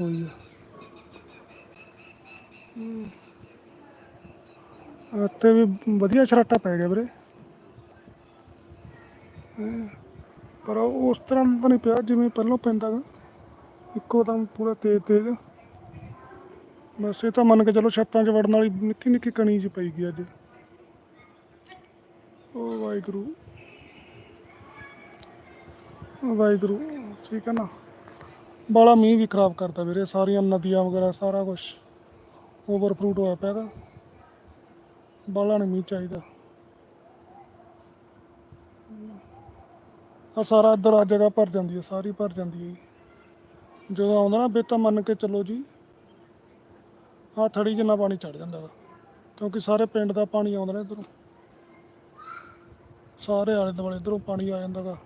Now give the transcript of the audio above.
ਹੋਈ ਆ। ਇੱਥੇ ਵੀ ਵਧੀਆ ਛਰਾਟਾ ਪੈ ਗਿਆ ਵੀਰੇ। ਪਰ ਉਸ ਤਰ੍ਹਾਂ ਤਾਂ ਨਹੀਂ ਪਿਆ ਜਿਵੇਂ ਪਹਿਲਾਂ ਪੈਂਦਾ ਗਾ। ਇੱਕੋ ਦਮ ਪੂਰਾ ਤੇਜ਼ ਤੇਜ਼। ਬਸ ਇਹ ਤਾਂ ਮੰਨ ਕੇ ਚਲੋ ਛੱਤਾਂ 'ਚ ਵੜਨ ਵਾਲੀ ਨਿੱਕੀ ਨਿੱਕੀ ਕਣੀ 'ਚ ਪਈ ਗਈ ਅੱਜ। ਓ ਵਾਹਿਗੁਰੂ। ਵਾਹਿਗੁਰੂ। ਠੀਕ ਹੈ ਨਾ। ਬਾਲਾ ਮੀਂਹ ਵੀ ਖਰਾਬ ਕਰਦਾ ਵੀਰੇ, ਸਾਰੀਆਂ ਨਦੀਆਂ ਵਗੈਰਾ, ਸਾਰਾ ਕੁਝ ਓਵਰਫਲੂਡ ਹੋਇਆ ਪਿਆ ਗਾ ਬਾਲਾ ਨਹੀਂ ਮੀਂਹ ਚਾਹੀਦਾ। ਆ ਸਾਰਾ ਇੱਧਰ ਆ ਜਗ੍ਹਾ ਭਰ ਜਾਂਦੀ ਹੈ, ਸਾਰੀ ਭਰ ਜਾਂਦੀ ਹੈ ਜੀ। ਜਦੋਂ ਆਉਂਦਾ ਨਾ ਬੇਤਾ ਮੰਨ ਕੇ ਚੱਲੋ ਜੀ ਆ ਥੜੀ ਜਿੰਨਾ ਪਾਣੀ ਚੜ ਜਾਂਦਾ ਵਾ, ਕਿਉਂਕਿ ਸਾਰੇ ਪਿੰਡ ਦਾ ਪਾਣੀ ਆਉਂਦਾ ਨਾ ਇੱਧਰੋਂ। ਸਾਰੇ ਆਲੇ ਦੁਆਲੇ ਇੱਧਰੋਂ ਪਾਣੀ ਆ ਜਾਂਦਾ ਗਾ